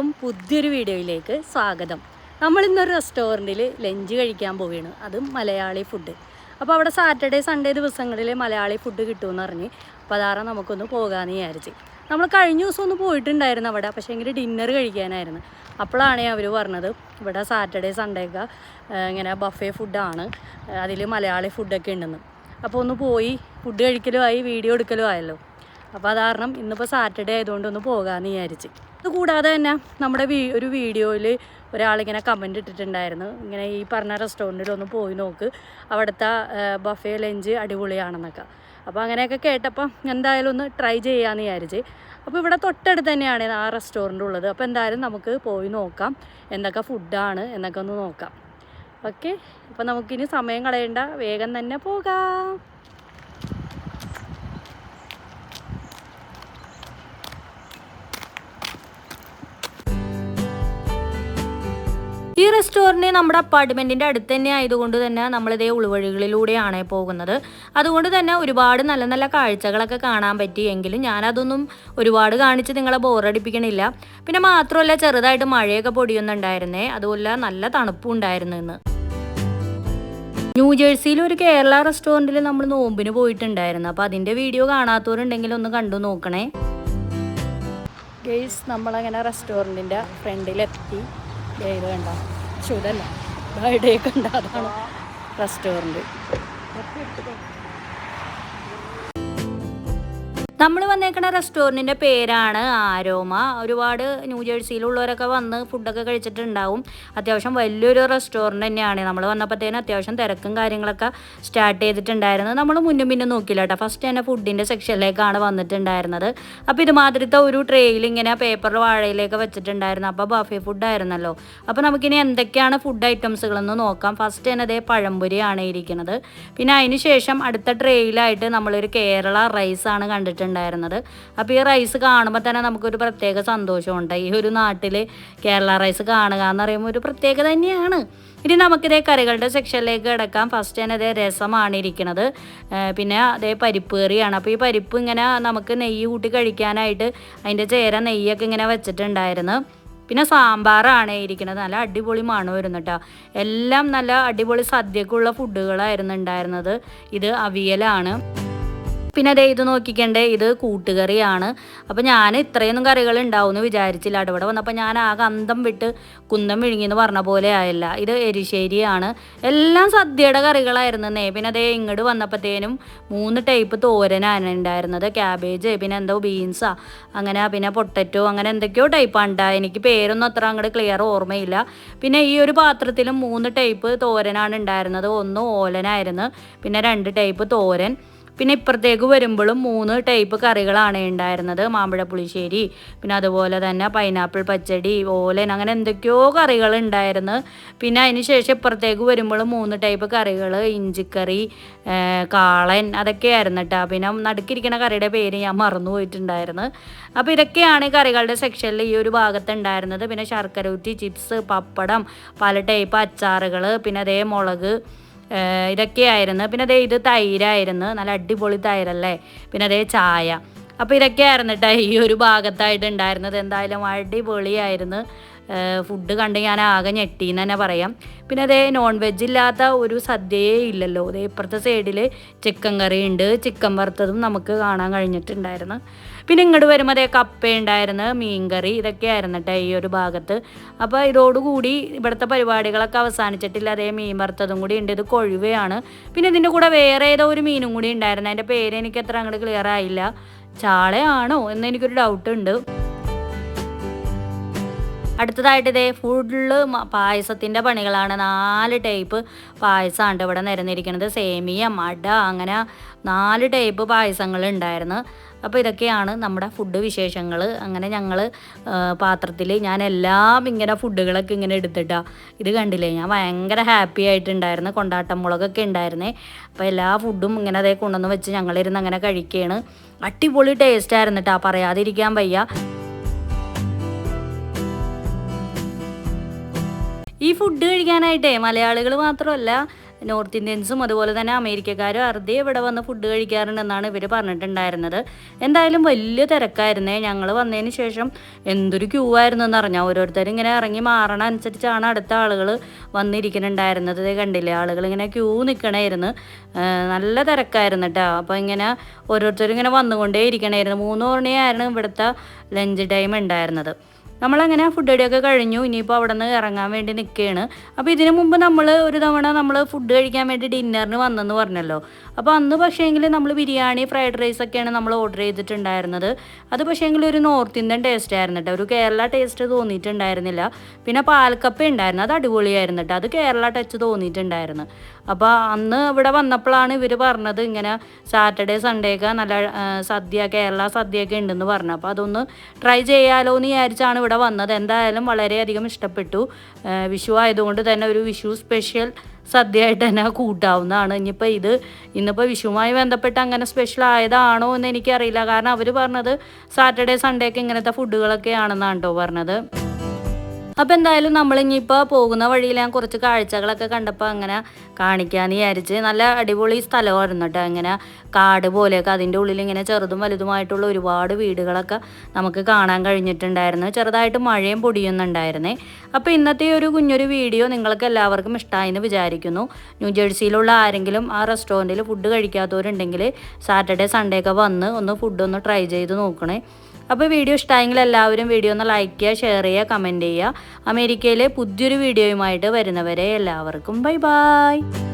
എല്ലാവർക്കും പുതിയൊരു വീഡിയോയിലേക്ക് സ്വാഗതം. നമ്മൾ ഇന്നൊരു റെസ്റ്റോറന്റിൽ ലഞ്ച് കഴിക്കാൻ പോവുകയാണ്. അതും മലയാളി ഫുഡ്. അപ്പോൾ അവിടെ സാറ്റർഡേ സൺഡേ ദിവസങ്ങളിൽ മലയാളി ഫുഡ് കിട്ടുമെന്ന് പറഞ്ഞ് അപ്പോൾ അതാറ് നമുക്കൊന്ന് പോകാമെന്ന് വിചാരിച്ച്. നമ്മൾ കഴിഞ്ഞ ദിവസം ഒന്ന് പോയിട്ടുണ്ടായിരുന്നു അവിടെ പക്ഷേ എങ്കിൽ ഡിന്നർ കഴിക്കാനായിരുന്നു. അപ്പോഴാണ് അവർ പറഞ്ഞത് ഇവിടെ സാറ്റർഡേ സൺഡേ ഒക്കെ ഇങ്ങനെ ബഫേ ഫുഡാണ് അതിൽ മലയാളി ഫുഡൊക്കെ ഉണ്ടെന്ന്. അപ്പോൾ ഒന്ന് പോയി ഫുഡ് കഴിക്കലും ആയി വീഡിയോ എടുക്കലും ആയല്ലോ. അപ്പോൾ അത് കാരണം ഇന്നിപ്പോൾ സാറ്റർഡേ ആയതുകൊണ്ട് ഒന്ന് പോകാമെന്ന് വിചാരിച്ച്. ഇത് കൂടാതെ തന്നെ നമ്മുടെ വീ ഒരു വീഡിയോയിൽ ഒരാളിങ്ങനെ കമന്റ് ഇട്ടിട്ടുണ്ടായിരുന്നു. ഇങ്ങനെ ഈ പറഞ്ഞ റെസ്റ്റോറന്റിൽ ഒന്ന് പോയി നോക്ക്. അവിടുത്തെ ബഫേ ലഞ്ച് അടിപൊളിയാണെന്നൊക്കെ. അപ്പോൾ അങ്ങനെയൊക്കെ കേട്ടപ്പോൾ എന്തായാലും ഒന്ന് ട്രൈ ചെയ്യാമെന്ന് വിചാരിച്ച്. അപ്പോൾ ഇവിടെ തൊട്ടടുത്ത് തന്നെയാണ് ആ റെസ്റ്റോറന്റ് ഉള്ളത്. അപ്പോൾ എന്തായാലും നമുക്ക് പോയി നോക്കാം. എന്തൊക്കെ ഫുഡാണ് എന്നൊക്കെ ഒന്ന് നോക്കാം. ഓക്കെ അപ്പോൾ നമുക്കിനി സമയം കളയണ്ട. വേഗം തന്നെ പോകാം. ഈ റെസ്റ്റോറന്റ് നമ്മുടെ അപ്പാർട്ട്മെന്റിന്റെ അടുത്ത് തന്നെ ആയതുകൊണ്ട് തന്നെ നമ്മളിതേ ഉൾവഴികളിലൂടെയാണ് പോകുന്നത്. അതുകൊണ്ട് തന്നെ ഒരുപാട് നല്ല നല്ല കാഴ്ചകളൊക്കെ കാണാൻ പറ്റി എങ്കിലും ഞാനതൊന്നും ഒരുപാട് കാണിച്ച് നിങ്ങളെ ബോറടിപ്പിക്കണില്ല പിന്നെ മാത്രമല്ല ചെറുതായിട്ട് മഴയൊക്കെ പൊടിയൊന്നുണ്ടായിരുന്നേ. അതുപോലെ നല്ല തണുപ്പും ഉണ്ടായിരുന്നു ഇന്ന്. ന്യൂജേഴ്സിയിൽ ഒരു കേരള റെസ്റ്റോറന്റിൽ നമ്മൾ നോമ്പിന് പോയിട്ടുണ്ടായിരുന്നു. അപ്പോൾ അതിന്റെ വീഡിയോ കാണാത്തവരുണ്ടെങ്കിൽ ഒന്ന് കണ്ടു നോക്കണേ. ഗെയ്സ് നമ്മളങ്ങനെ റെസ്റ്റോറന്റിന്റെ ഫ്രണ്ടിലെത്തി. ഇത് കണ്ട. ചുതല്ല ബർത്ത്ഡേ കണ്ട. അതാണ് റെസ്റ്റോറന്റ് നമ്മൾ വന്നേക്കണ റെസ്റ്റോറന്റിന്റെ പേരാണ് ആരോമ. ഒരുപാട് ന്യൂജേഴ്സിയിലുള്ളവരൊക്കെ വന്ന് ഫുഡൊക്കെ കഴിച്ചിട്ടുണ്ടാവും. അത്യാവശ്യം വലിയൊരു റെസ്റ്റോറന്റ് തന്നെയാണ്. നമ്മൾ വന്നപ്പോഴത്തേനും അത്യാവശ്യം തിരക്കും കാര്യങ്ങളൊക്കെ സ്റ്റാർട്ട് ചെയ്തിട്ടുണ്ടായിരുന്നു. നമ്മൾ മുന്നും പിന്നും നോക്കില്ല കേട്ടോ. ഫസ്റ്റ് തന്നെ ഫുഡിന്റെ സെക്ഷനിലേക്കാണ് വന്നിട്ടുണ്ടായിരുന്നത്. അപ്പോൾ ഇതുമാതിരത്തെ ഒരു ട്രേയിൽ ഇങ്ങനെ പേപ്പർ വാഴയിലേക്ക് വെച്ചിട്ടുണ്ടായിരുന്നു. അപ്പോൾ ബഫേ ഫുഡായിരുന്നല്ലോ അപ്പോൾ നമുക്കിനി എന്തൊക്കെയാണ് ഫുഡ് ഐറ്റംസുകളെന്ന് നോക്കാം. ഫസ്റ്റ് തന്നെ അതേ പഴംപൊരിയാണ് ഇരിക്കുന്നത്. പിന്നെ അതിന് ശേഷം അടുത്ത ട്രേയിലായിട്ട് നമ്മളൊരു കേരള റൈസാണ് കണ്ടിട്ടുണ്ടായിരുന്നത് അപ്പോൾ ഈ റൈസ് കാണുമ്പോൾ തന്നെ നമുക്കൊരു പ്രത്യേക സന്തോഷമുണ്ട്. ഈ ഒരു നാട്ടിൽ കേരള റൈസ് കാണുക എന്ന് പറയുമ്പോൾ ഒരു പ്രത്യേകത തന്നെയാണ്. ഇനി നമുക്കിതേ കറികളുടെ സെക്ഷനിലേക്ക് കിടക്കാം. ഫസ്റ്റ് തന്നെ അതേ രസമാണ് ഇരിക്കുന്നത്. പിന്നെ അതേ പരിപ്പ് കറിയാണ്. അപ്പോൾ ഈ പരിപ്പ് ഇങ്ങനെ നമുക്ക് നെയ്യ് കൂട്ടി കഴിക്കാനായിട്ട് അതിന്റെ ചേര നെയ്യൊക്കെ ഇങ്ങനെ വെച്ചിട്ടുണ്ടായിരുന്നു. പിന്നെ സാമ്പാറാണ് ഇരിക്കുന്നത്. നല്ല അടിപൊളി മണം വരുന്നു കേട്ടോ എല്ലാം നല്ല അടിപൊളി സദ്യക്കുള്ള ഫുഡുകളായിരുന്നു ഉണ്ടായിരുന്നത്. ഇത് അവിയലാണ്. പിന്നെ അതേ ഇത് നോക്കിക്കണ്ടേ ഇത് കൂട്ടുകറിയാണ്. അപ്പോൾ ഞാൻ ഇത്രയൊന്നും കറികൾ ഉണ്ടാവും എന്ന് വിചാരിച്ചില്ല. അടവിടെ വന്നപ്പോൾ ഞാൻ ആകെ അന്തം വിട്ട് കുന്തം വിഴുങ്ങിയെന്ന് പറഞ്ഞ പോലെ ആയല്ല. ഇത് എരിശ്ശേരിയാണ്. എല്ലാം സദ്യയുടെ കറികളായിരുന്നേ പിന്നെ അതേ ഇങ്ങോട്ട് വന്നപ്പോഴത്തേനും മൂന്ന് ടൈപ്പ് തോരനാണ് ഉണ്ടായിരുന്നത് ക്യാബേജ് പിന്നെ എന്തോ ബീൻസാ അങ്ങനെ പിന്നെ പൊട്ടറ്റോ അങ്ങനെ എന്തൊക്കെയോ ടൈപ്പാണ് ഉണ്ടായത് എനിക്ക് പേരൊന്നും അത്ര അങ്ങോട്ട് ക്ലിയർ ഓർമ്മയില്ല. പിന്നെ ഈ ഒരു പാത്രത്തിലും മൂന്ന് ടൈപ്പ് തോരനാണ് ഉണ്ടായിരുന്നത് ഒന്ന് ഓലനായിരുന്നു. പിന്നെ രണ്ട് ടൈപ്പ് തോരൻ. പിന്നെ ഇപ്പുറത്തേക്ക് വരുമ്പോഴും മൂന്ന് ടൈപ്പ് കറികളാണ് ഉണ്ടായിരുന്നത്. മാമ്പഴ പുളിശ്ശേരി പിന്നെ അതുപോലെ തന്നെ പൈനാപ്പിൾ പച്ചടി ഓലൻ അങ്ങനെ എന്തൊക്കെയോ കറികൾ ഉണ്ടായിരുന്നു. പിന്നെ അതിന് ശേഷം ഇപ്പുറത്തേക്ക് വരുമ്പോഴും മൂന്ന് ടൈപ്പ് കറികൾ ഇഞ്ചിക്കറി കാളൻ അതൊക്കെയായിരുന്നു കേട്ടോ പിന്നെ നടുക്കിരിക്കുന്ന കറിയുടെ പേര് ഞാൻ മറന്നു പോയിട്ടുണ്ടായിരുന്നു. അപ്പോൾ ഇതൊക്കെയാണ് കറികളുടെ സെക്ഷനിൽ ഈ ഒരു ഭാഗത്ത് ഉണ്ടായിരുന്നത്. പിന്നെ ശർക്കര ഊറ്റി ചിപ്സ് പപ്പടം പല ടൈപ്പ് അച്ചാറുകൾ പിന്നെ അതേ മുളക് ഇതൊക്കെയായിരുന്നു. പിന്നെ അതേ ഇത് തൈരായിരുന്നു. നല്ല അടിപൊളി തൈരല്ലേ? പിന്നെ അതേ ചായ. അപ്പോൾ ഇതൊക്കെയായിരുന്നു കേട്ടോ ഈ ഒരു ഭാഗത്തായിട്ട് ഉണ്ടായിരുന്നത്. എന്തായാലും അടിപൊളിയായിരുന്നു. ഫുഡ് കണ്ട് ഞാൻ ആകെ ഞെട്ടിന്ന് തന്നെ പറയാം. പിന്നെ അതേ നോൺ വെജ് ഇല്ലാത്ത ഒരു സദ്യയേ ഇല്ലല്ലോ. അതേ ഇപ്പുറത്തെ സൈഡിൽ ചിക്കൻ കറി ഉണ്ട്. ചിക്കൻ വറുത്തതും നമുക്ക് കാണാൻ കഴിഞ്ഞിട്ടുണ്ടായിരുന്നു. പിന്നെ ഇങ്ങോട്ട് വരുമ്പോൾ അതേ കപ്പ ഉണ്ടായിരുന്നു മീൻകറി ഇതൊക്കെ ആയിരുന്നു കേട്ടോ ഈ ഒരു ഭാഗത്ത്. അപ്പോൾ ഇതോടുകൂടി ഇവിടുത്തെ പരിപാടികളൊക്കെ അവസാനിച്ചിട്ടില്ല. അതേ മീൻ വറുത്തതും കൂടി ഉണ്ട്. ഇത് കൊഴുവയാണ്. പിന്നെ ഇതിന്റെ കൂടെ വേറെ ഏതോ ഒരു മീനും കൂടി ഉണ്ടായിരുന്നു. അതിന്റെ പേര് എനിക്ക് അത്ര അങ്ങോട്ട് ക്ലിയർ ആയില്ല. ചാളയാണോ എന്ന് എനിക്കൊരു ഡൗട്ട് ഉണ്ട്. അടുത്തതായിട്ട് ഇതേ ഫുള്ള് പായസത്തിന്റെ പണികളാണ്. നാല് ടൈപ്പ് പായസമാണ് ഇവിടെ നിരന്നിരിക്കുന്നത്. സേമിയ മട അങ്ങനെ നാല് ടൈപ്പ് പായസങ്ങൾ ഉണ്ടായിരുന്നു. അപ്പോൾ ഇതൊക്കെയാണ് നമ്മുടെ ഫുഡ് വിശേഷങ്ങൾ. അങ്ങനെ ഞങ്ങൾ പാത്രത്തിൽ ഞാൻ എല്ലാം ഇങ്ങനെ ഫുഡുകളൊക്കെ ഇങ്ങനെ എടുത്തിട്ടാ. ഇത് കണ്ടില്ലേ? ഞാൻ ഭയങ്കര ഹാപ്പി ആയിട്ടുണ്ടായിരുന്നു. കൊണ്ടാട്ടം മുളകൊക്കെ ഉണ്ടായിരുന്നേ. അപ്പോൾ എല്ലാ ഫുഡും ഇങ്ങനെ അതേ കൊണ്ടുവന്ന് വെച്ച് ഞങ്ങളിരുന്ന് അങ്ങനെ കഴിക്കുകയാണ്. അടിപൊളി ടേസ്റ്റ് കേട്ടോ പറയാതിരിക്കാൻ വയ്യ. ഈ ഫുഡ് കഴിക്കാനായിട്ടേ മലയാളികൾ മാത്രമല്ല നോർത്ത് ഇന്ത്യൻസും അതുപോലെ തന്നെ അമേരിക്കക്കാരും അറുതി ഇവിടെ വന്ന് ഫുഡ് കഴിക്കാറുണ്ടെന്നാണ് ഇവർ പറഞ്ഞിട്ടുണ്ടായിരുന്നത്. എന്തായാലും വലിയ തിരക്കായിരുന്നേ. ഞങ്ങൾ വന്നതിന് ശേഷം എന്തൊരു ക്യൂ ആയിരുന്നു എന്ന് പറഞ്ഞാൽ ഓരോരുത്തരും ഇങ്ങനെ ഇറങ്ങി മാറണ അനുസരിച്ചാണ് അടുത്ത ആളുകൾ വന്നിരിക്കുന്നുണ്ടായിരുന്നത്. കണ്ടില്ലേ? ആളുകൾ ഇങ്ങനെ ക്യൂ നിൽക്കണമായിരുന്നു നല്ല തിരക്കായിരുന്നു കേട്ടോ അപ്പോൾ ഇങ്ങനെ ഓരോരുത്തരും ഇങ്ങനെ വന്നുകൊണ്ടേ ഇരിക്കണമായിരുന്നു മൂന്ന് മണിയായിരുന്നു ഇവിടുത്തെ ലഞ്ച് ടൈം ഉണ്ടായിരുന്നത്. നമ്മളങ്ങനെ ഫുഡ് റെഡിയൊക്കെ കഴിഞ്ഞു. ഇനിയിപ്പോൾ അവിടെ നിന്ന് ഇറങ്ങാൻ വേണ്ടി നിൽക്കുകയാണ് അപ്പോൾ ഇതിനു മുമ്പ് നമ്മൾ ഒരു തവണ നമ്മൾ ഫുഡ് കഴിക്കാൻ വേണ്ടി ഡിന്നറിന് വന്നെന്ന് പറഞ്ഞല്ലോ. അപ്പോൾ അന്ന് പക്ഷേങ്കിൽ നമ്മൾ ബിരിയാണി ഫ്രൈഡ് റൈസ് ഒക്കെയാണ് നമ്മൾ ഓർഡർ ചെയ്തിട്ടുണ്ടായിരുന്നത്. അത് പക്ഷേങ്കിൽ ഒരു നോർത്ത് ഇന്ത്യൻ ടേസ്റ്റ് ആയിരുന്നു കേട്ടോ ഒരു കേരള ടേസ്റ്റ് തോന്നിയിട്ടുണ്ടായിരുന്നില്ല. പിന്നെ പാൽക്കപ്പ ഉണ്ടായിരുന്നു. അത് അടിപൊളിയായിരുന്നു കേട്ടോ അത് കേരള ടച്ച് തോന്നിയിട്ടുണ്ടായിരുന്നു. അപ്പോൾ അന്ന് ഇവിടെ വന്നപ്പോഴാണ് ഇവർ പറഞ്ഞത് ഇങ്ങനെ സാറ്റർഡേ സൺഡേ ഒക്കെ നല്ല സദ്യ കേരള സദ്യയൊക്കെ ഉണ്ടെന്ന് പറഞ്ഞു അപ്പോൾ അതൊന്ന് ട്രൈ ചെയ്യാലോ എന്ന് വിചാരിച്ചാണ് ഇവിടെ വന്നത്. എന്തായാലും വളരെയധികം ഇഷ്ടപ്പെട്ടു. വിഷു ആയതുകൊണ്ട് തന്നെ ഒരു വിഷു സ്പെഷ്യൽ സദ്യയായിട്ട് തന്നെ കൂട്ടാവുന്നതാണ്. ഇനിയിപ്പോൾ ഇത് ഇന്നിപ്പോൾ വിഷുവുമായി ബന്ധപ്പെട്ട് അങ്ങനെ സ്പെഷ്യൽ ആയതാണോ എന്ന് എനിക്കറിയില്ല. കാരണം അവർ പറഞ്ഞത് സാറ്റർഡേ സൺഡേ ഒക്കെ ഇങ്ങനത്തെ ഫുഡുകളൊക്കെ ആണെന്നാണ് കേട്ടോ പറഞ്ഞത്. അപ്പോൾ എന്തായാലും നമ്മൾ ഇനിയിപ്പോൾ പോകുന്ന വഴിയിൽ ഞാൻ കുറച്ച് കാഴ്ചകളൊക്കെ കണ്ടപ്പോൾ അങ്ങനെ കാണിക്കാമെന്ന് വിചാരിച്ച് നല്ല അടിപൊളി സ്ഥലമായിരുന്നു കേട്ടോ ഇങ്ങനെ കാട് പോലെയൊക്കെ അതിന്റെ ഉള്ളിൽ ഇങ്ങനെ ചെറുതും വലുതുമായിട്ടുള്ള ഒരുപാട് വീടുകളൊക്കെ നമുക്ക് കാണാൻ കഴിഞ്ഞിട്ടുണ്ടായിരുന്നു. ചെറുതായിട്ട് മഴയും പൊടിയുന്നുണ്ടായിരുന്നേ. അപ്പോൾ ഇന്നത്തെ ഒരു കുഞ്ഞൊരു വീഡിയോ നിങ്ങൾക്ക് എല്ലാവർക്കും ഇഷ്ടമായി എന്ന് വിചാരിക്കുന്നു. ന്യൂ ന്യൂജേഴ്സിയിലുള്ള ആരെങ്കിലും ആ റെസ്റ്റോറന്റിൽ ഫുഡ് കഴിക്കാത്തവരുണ്ടെങ്കിൽ സാറ്റർഡേ സൺഡേ ഒക്കെ വന്ന് ഒന്ന് ഫുഡ് ഒന്ന് ട്രൈ ചെയ്ത് നോക്കണേ. അപ്പോൾ വീഡിയോ ഇഷ്ടമായെങ്കിൽ എല്ലാവരും വീഡിയോ ഒന്ന് ലൈക്ക് ചെയ്യുക ഷെയർ ചെയ്യുക കമന്റ് ചെയ്യുക. അമേരിക്കയിലെ പുതിയൊരു വീഡിയോയുമായിട്ട് വരുന്നവരെ എല്ലാവർക്കും ബൈ ബൈ